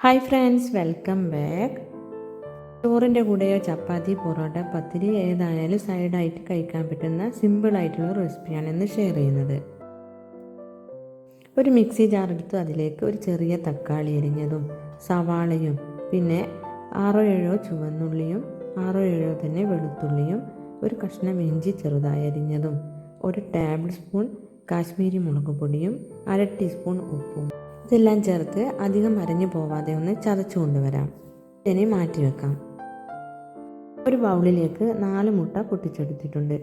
Hi friends welcome back ചോറിന്റെ കൂടെയോ ചപ്പാത്തി പൊറോട്ട പത്തിരി ഏതായാലും സൈഡായിട്ട് കഴിക്കാൻ പറ്റുന്ന സിമ്പിളായിട്ടുള്ള റെസിപ്പിയാണ് ഇന്ന് ഷെയർ ചെയ്യുന്നത്. ഒരു മിക്സി ജാർ എടുത്ത് അതിലേക്ക് ഒരു ചെറിയ തക്കാളി എരിഞ്ഞതും സവാളയും പിന്നെ ആറോ ഏഴോ ചുവന്നുള്ളിയും ആറോ ഏഴോ തന്നെ വെളുത്തുള്ളിയും ഒരു കഷ്ണം ഇഞ്ചി ചെറുതായി അരിഞ്ഞതും ഒരു ടേബിൾ സ്പൂൺ കാശ്മീരി മുളക് പൊടിയും അര ടീസ്പൂൺ ഉപ്പും. ഇതെല്ലാം ചേർത്ത് അധികം അരഞ്ഞു പോവാതെ ഒന്ന് ചതച്ചു കൊണ്ടുവരാം. ഇതിനെ മാറ്റി വെക്കാം. ഒരു ബൗളിലേക്ക് നാല് മുട്ട പൊട്ടിച്ചെടുത്തിട്ടുണ്ട്.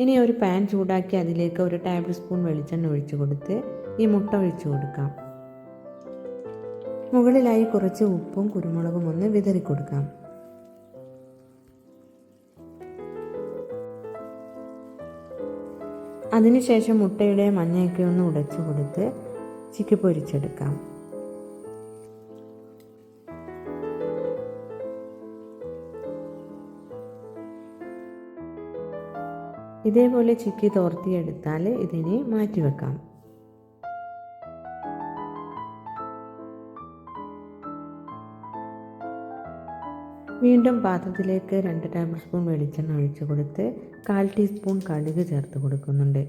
ഇനി ഒരു പാൻ ചൂടാക്കി അതിലേക്ക് ഒരു ടേബിൾ സ്പൂൺ വെളിച്ചെണ്ണ ഒഴിച്ചു കൊടുത്ത് ഈ മുട്ട ഒഴിച്ചു കൊടുക്കാം. മുകളിലായി കുറച്ച് ഉപ്പും കുരുമുളകും ഒന്ന് വിതറി കൊടുക്കാം. അതിനുശേഷം മുട്ടയുടെ മഞ്ഞയൊക്കെ ഒന്ന് ഉടച്ചു കൊടുത്ത് ചിക്കി പൊരിച്ചെടുക്കാം. ഇതേപോലെ ചിക്കി തോർത്തിയെടുത്താൽ ഇതിനെ മാറ്റിവെക്കാം വീണ്ടും പാത്രത്തിലേക്ക് രണ്ട് ടേബിൾ സ്പൂൺ വെളിച്ചെണ്ണ ഒഴിച്ചു കൊടുത്ത് കാൽ ടീസ്പൂൺ കടുക് ചേർത്ത് കൊടുക്കുന്നുണ്ട്.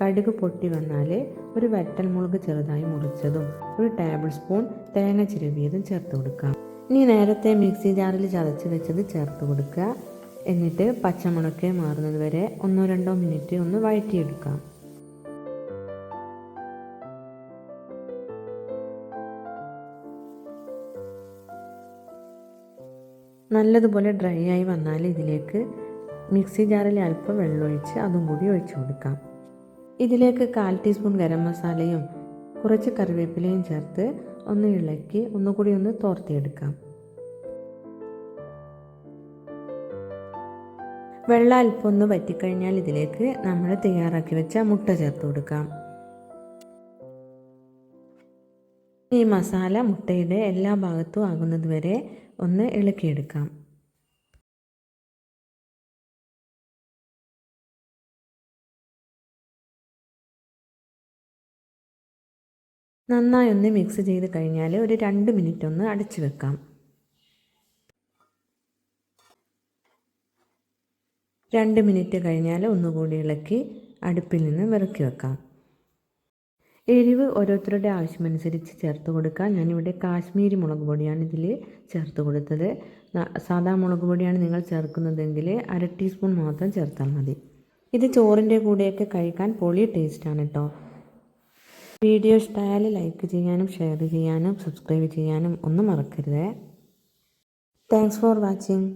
കടുക് പൊട്ടി വന്നാൽ ഒരു വറ്റൽമുളക് ചെറുതായി മുറിച്ചതും ഒരു ടേബിൾ സ്പൂൺ തേങ്ങ ചിരവിയതും ചേർത്ത് കൊടുക്കാം ഇനി നേരത്തെ മിക്സി ജാറിൽ ചതച്ച് വെച്ചത് ചേർത്ത് കൊടുക്കുക. എന്നിട്ട് പച്ചമുളക് മാറുന്നത് വരെ ഒന്നോ രണ്ടോ മിനിറ്റ് ഒന്ന് വഴറ്റിയെടുക്കാം. നല്ലതുപോലെ ഡ്രൈ ആയി വന്നാൽ ഇതിലേക്ക് മിക്സി ജാറിൽ അല്പം വെള്ളമൊഴിച്ച് അതും കൂടി ഒഴിച്ചു കൊടുക്കാം. ഇതിലേക്ക് കാൽ ടീസ്പൂൺ ഗരം മസാലയും കുറച്ച് കറിവേപ്പിലയും ചേർത്ത് ഒന്ന് ഇളക്കി ഒന്നുകൂടി ഒന്ന് തോർത്തിയെടുക്കാം. വെള്ളം അല്പം ഒന്ന് വറ്റിക്കഴിഞ്ഞാൽ ഇതിലേക്ക് നമ്മൾ തയ്യാറാക്കി വെച്ച മുട്ട ചേർത്ത് കൊടുക്കാം. ഈ മസാല മുട്ടയുടെ എല്ലാ ഭാഗത്തും ആകുന്നതുവരെ ഒന്ന് ഇളക്കിയെടുക്കാം. നന്നായി ഒന്ന് മിക്സ് ചെയ്ത് കഴിഞ്ഞാൽ ഒരു രണ്ട് മിനിറ്റ് ഒന്ന് അടച്ചു വെക്കാം. രണ്ട് മിനിറ്റ് കഴിഞ്ഞാൽ ഒന്നുകൂടി ഇളക്കി അടുപ്പിൽ നിന്ന് വിറക്കി വെക്കാം. എരിവ് ഓരോരുത്തരുടെ ആവശ്യമനുസരിച്ച് ചേർത്ത് കൊടുക്കാം. ഞാനിവിടെ കാശ്മീരി മുളക് പൊടിയാണ് ഇതിൽ ചേർത്ത് കൊടുത്തത്. സാധാ മുളക് പൊടിയാണ് നിങ്ങൾ ചേർക്കുന്നതെങ്കിൽ അര ടീസ്പൂൺ മാത്രം ചേർത്താൽ മതി. ഇത് ചോറിന്റെ കൂടെയൊക്കെ കഴിക്കാൻ പൊളി ടേസ്റ്റാണ് കേട്ടോ വീഡിയോ ഇഷ്ടമായാൽ ലൈക്ക് ചെയ്യാനും ഷെയർ ചെയ്യാനും സബ്സ്ക്രൈബ് ചെയ്യാനും ഒന്നും മറക്കരുത്. Thanks for watching